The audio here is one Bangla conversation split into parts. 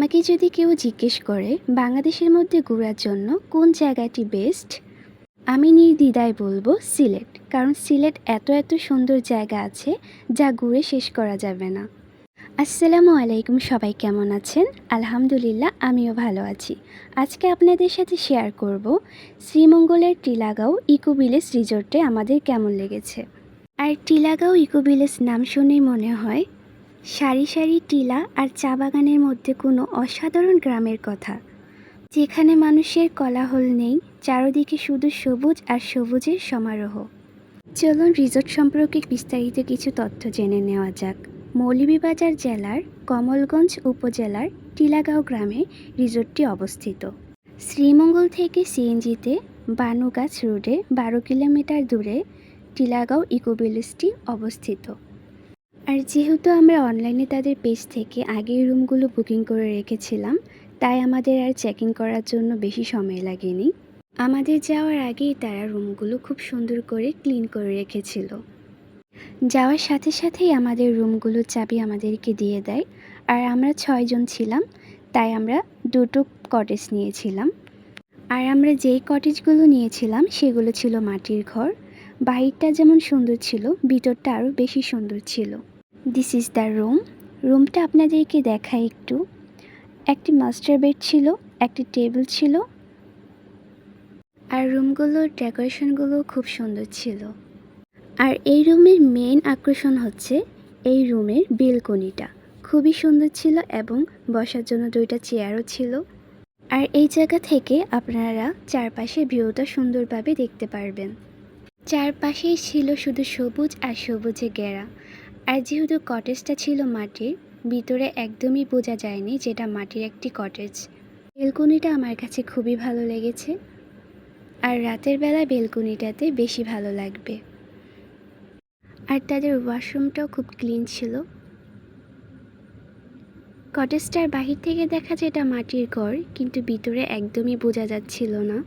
আমাকে যদি কেউ জিজ্ঞেস করে, বাংলাদেশের মধ্যে ঘোরার জন্য কোন জায়গাটি বেস্ট? আমি নির্দ্বিধায় বলব সিলেট, কারণ সিলেট এত এত সুন্দর জায়গা আছে যা ঘুরে শেষ করা যাবে না। আসসালামু আলাইকুম, সবাই কেমন আছেন? আলহামদুলিল্লাহ, আমিও ভালো আছি। আজকে আপনাদের সাথে শেয়ার করব শ্রীমঙ্গলের টিলাগাঁও ইকো ভিলেজ রিসোর্টে আমাদের কেমন লেগেছে। আর টিলাগাঁও ইকো ভিলেজ নাম শুনেই মনে হয় সারি সারি টিলা আর চা বাগানের মধ্যে কোনো অসাধারণ গ্রামের কথা। যেখানে মানুষের কোলাহল নেই, চারদিকে শুধু সবুজ আর সবুজের সমারোহ। চলুন রিসোর্ট সম্পর্কে বিস্তারিত কিছু তথ্য জেনে নেওয়া যাক। মৌলভীবাজার জেলার কমলগঞ্জ উপজেলার টিলাগাঁও গ্রামে রিসোর্টটি অবস্থিত। শ্রীমঙ্গল থেকে সিএনজিতে বানুগাছ রোডে বারো কিলোমিটার দূরে টিলাগাঁও ইকো ভিলেজটি অবস্থিত। আর যেহেতু আমরা অনলাইনে তাদের পেজ থেকে আগের রুমগুলো বুকিং করে রেখেছিলাম, তাই আমাদের আর চেকিং করার জন্য বেশি সময় লাগেনি। আমাদের যাওয়ার আগেই তারা রুমগুলো খুব সুন্দর করে ক্লিন করে রেখেছিল। যাওয়ার সাথে সাথেই আমাদের রুমগুলোর চাবি আমাদেরকে দিয়ে দেয়। আর আমরা ছয়জন ছিলাম, তাই আমরা দুটো কটেজ নিয়েছিলাম। আর আমরা যেই কটেজগুলো নিয়েছিলাম, সেগুলো ছিল মাটির ঘর। বাহিরটা যেমন সুন্দর ছিল, ভিতরটা আরও বেশি সুন্দর ছিল। দিস ইজ দ্য রুম রুমটা আপনাদেরকে দেখাই একটু। একটি মাস্টার বেড ছিল, একটি টেবিল ছিল। আর রুমগুলোর ডেকোরেশনগুলো খুব সুন্দর ছিল। আর এই রুমের মেইন আকর্ষণ হচ্ছে এই রুমের বেলকনিটা খুবই সুন্দর ছিল এবং বসার জন্য দুইটা চেয়ারও ছিল। আর এই জায়গা থেকে আপনারা চারপাশে ভিউটা সুন্দরভাবে দেখতে পারবেন। চারপাশেই ছিল শুধু সবুজ আর সবুজে ঘেরা। আর যেহেতু কটেজটা ছিল মাটির, ভিতরে একদমই বোঝা যায়নি যেটা মাটির একটি কটেজ। বেলকুনিটা আমার কাছে খুবই ভালো লেগেছে। আর রাতের বেলা বেলকুনিটাতে বেশি ভালো লাগবে। আর তাদের ওয়াশরুমটাও খুব ক্লিন ছিল। কটেজটার বাহির থেকে দেখা যায় এটা মাটির ঘর, কিন্তু ভিতরে একদমই বোঝা যাচ্ছিল না।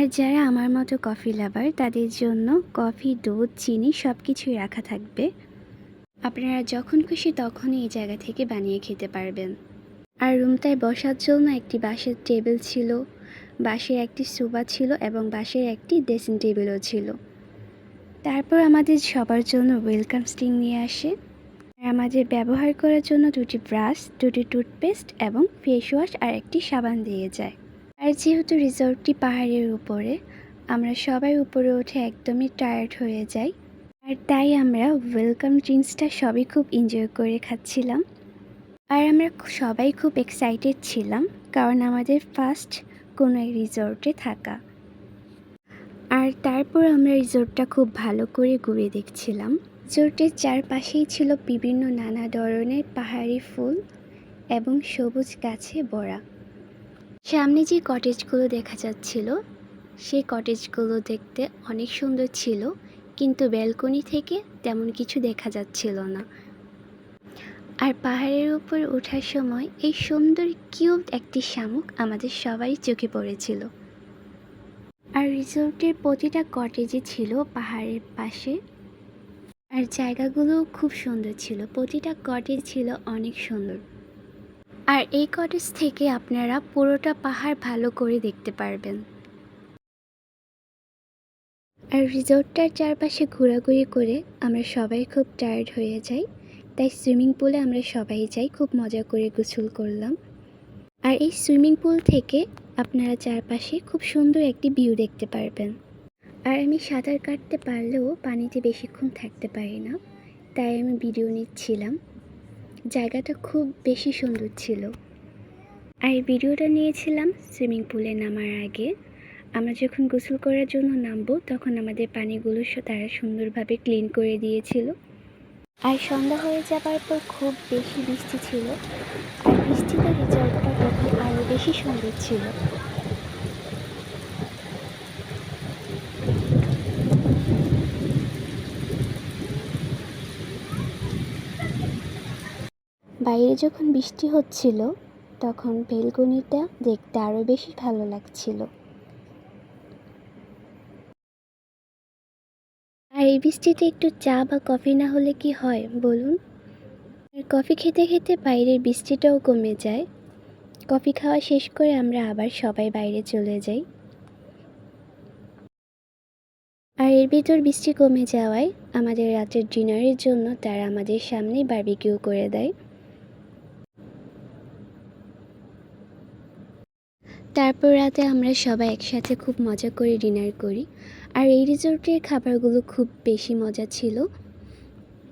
আর যারা আমার মতো কফি লাভার তাদের জন্য কফি দুধ, চিনি সব কিছুই রাখা থাকবে। আপনারা যখন খুশি তখনই এই জায়গা থেকে বানিয়ে খেতে পারবেন। আর রুমটায় বসার জন্য একটি বাঁশের টেবিল ছিল, বাঁশের একটি সোফা ছিল এবং বাঁশের একটি ড্রেসিং টেবিলও ছিল। তারপর আমাদের সবার জন্য ওয়েলকাম স্টিং নিয়ে আসে। আমাদের ব্যবহার করার জন্য দুটি ব্রাশ, দুটি টুথপেস্ট এবং ফেস ওয়াশ আর একটি সাবান দিয়ে যায়। আর যেহেতু রিসর্টটি পাহাড়ের উপরে, আমরা সবাই উপরে উঠে একদমই টায়ার্ড হয়ে যাই। আর তাই আমরা ওয়েলকাম ড্রিঙ্কসটা সবই খুব এনজয় করে খাচ্ছিলাম। আর আমরা সবাই খুব এক্সাইটেড ছিলাম, কারণ আমাদের ফার্স্ট কোনো এক রিসর্টে থাকা। আর তারপর আমরা রিসোর্টটা খুব ভালো করে ঘুরে দেখছিলাম। রিসোর্টের চারপাশেই ছিল বিভিন্ন নানা ধরনের পাহাড়ি ফুল এবং সবুজ গাছে ভরা। সামনে যে কটেজগুলো দেখা যাচ্ছিল, সেই কটেজগুলো দেখতে অনেক সুন্দর ছিল, কিন্তু ব্যালকনি থেকে তেমন কিছু দেখা যাচ্ছিল না। আর পাহাড়ের উপর ওঠার সময় এই সুন্দর কিউব একটি শামুক আমাদের সবারই চোখে পড়েছিল। আর রিসোর্টের প্রতিটা কটেজে ছিল পাহাড়ের পাশে। আর জায়গাগুলো খুব সুন্দর ছিল, প্রতিটা কটেজ ছিল অনেক সুন্দর। আর এই কটেজ থেকে আপনারা পুরোটা পাহাড় ভালো করে দেখতে পারবেন। আর রিসোর্টটার চারপাশে ঘোরাঘুরি করে আমরা সবাই খুব টায়ার্ড হয়ে যাই, তাই সুইমিং পুলে আমরা সবাই যাই, খুব মজা করে গোসল করলাম। আর এই সুইমিং পুল থেকে আপনারা চারপাশে খুব সুন্দর একটি ভিউ দেখতে পারবেন। আর আমি সাঁতার কাটতে পারলেও পানিতে বেশিক্ষণ থাকতে পারি না, তাই আমি ভিডিও নিচ্ছিলাম। জায়গাটা খুব বেশি সুন্দর ছিল। আর এই ভিডিওটা নিয়েছিলাম সুইমিং পুলে নামার আগে। আমরা যখন গোসল করার জন্য নামবো, তখন আমাদের পানিগুলো তারা সুন্দরভাবে ক্লিন করে দিয়েছিল। আর সন্ধ্যা হয়ে যাবার পর খুব বেশি বৃষ্টি ছিল। আর বৃষ্টিতে রিজর্টটা তখন আরও বেশি সুন্দর ছিল। বাইরে যখন বৃষ্টি হচ্ছিল, তখন বেলকনিটা দেখতে আরও বেশি ভালো লাগছিল। আর এই বৃষ্টিতে একটু চা বা কফি না হলে কি হয় বলুন? আর কফি খেতে খেতে বাইরের বৃষ্টিটাও কমে যায়। কফি খাওয়া শেষ করে আমরা আবার সবাই বাইরে চলে যাই। আর এর ভিতর বৃষ্টি কমে যাওয়ায় আমাদের রাতের ডিনারের জন্য তারা আমাদের সামনেই বারবিকিউ করে দেয়। তারপর রাতে আমরা সবাই একসাথে খুব মজা করে ডিনার করি। আর এই রিসোর্টের খাবারগুলো খুব বেশি মজা ছিল।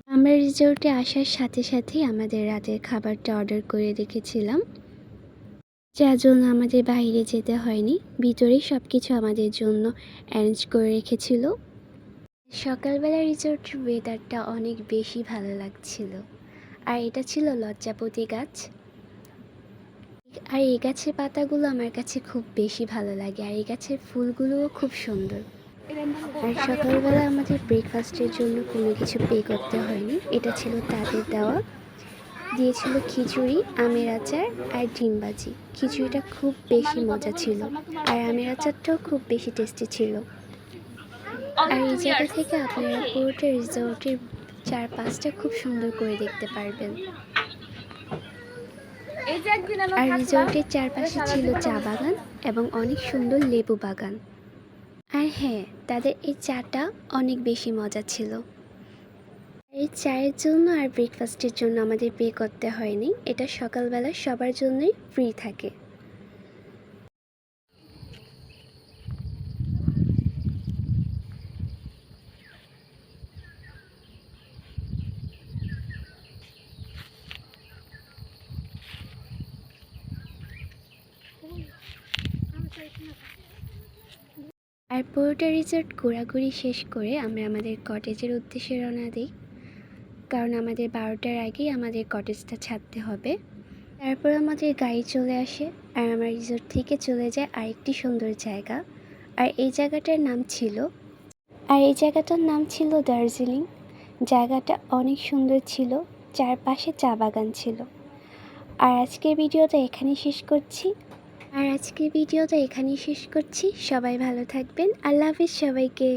আমরা রিসোর্টে আসার সাথে সাথেই আমাদের রাতের খাবারটা অর্ডার করে রেখেছিলাম। যার জন্য আমাদের বাইরে যেতে হয়নি। ভিতরেই সব কিছু আমাদের জন্য অ্যারেঞ্জ করে রেখেছিল। সকালবেলা রিসোর্টের ওয়েদারটা অনেক বেশি ভালো লাগছিল। আর এটা ছিল লজ্জাপতি গাছ। আর এই গাছের পাতাগুলো আমার কাছে খুব বেশি ভালো লাগে, আর এই গাছের ফুলগুলোও খুব সুন্দর। আর সকালবেলা আমাদের ব্রেকফাস্টের জন্য কোনো কিছু পে করতে হয়নি, এটা ছিল তাদের দেওয়া। দিয়েছিল খিচুড়ি, আমের আচার আর ডিমবাজি খিচুড়িটা খুব বেশি মজা ছিল, আর আমের আচারটাও খুব বেশি টেস্টি ছিল। আর এই জায়গা থেকে আপনারা পুরোটা রিসোর্টের চারপাশটা খুব সুন্দর করে দেখতে পারবেন। আর রিসোর্টের চারপাশে ছিল চা বাগান এবং অনেক সুন্দর লেবু বাগান। আর হ্যাঁ তাদের এই চাটা অনেক বেশি মজা ছিল। এই চায়ের জন্য আর ব্রেকফাস্টের জন্য আমাদের পে করতে হয়নি। এটা সকালবেলা সবার জন্যই ফ্রি থাকে। আর পুরোটা রিসোর্ট ঘোরাঘুরি শেষ করে আমরা আমাদের কটেজের উদ্দেশ্যে রওনা দিই। কারণ আমাদের বারোটার আগেই আমাদের কটেজটা ছাড়তে হবে। তারপর আমাদের গাড়ি চলে আসে আর আমার রিসোর্ট থেকে চলে যায় আরেকটি সুন্দর জায়গা। আর এই জায়গাটার নাম ছিল আর এই জায়গাটার নাম ছিল দার্জিলিং। জায়গাটা অনেক সুন্দর ছিল, চারপাশে চা বাগান ছিল। আর আজকের ভিডিওটা এখানেই শেষ করছি। আর আজকের ভিডিওটা এখানেই শেষ করছি। সবাই ভালো থাকবেন। আল্লাহ হাফিজ সবাইকে।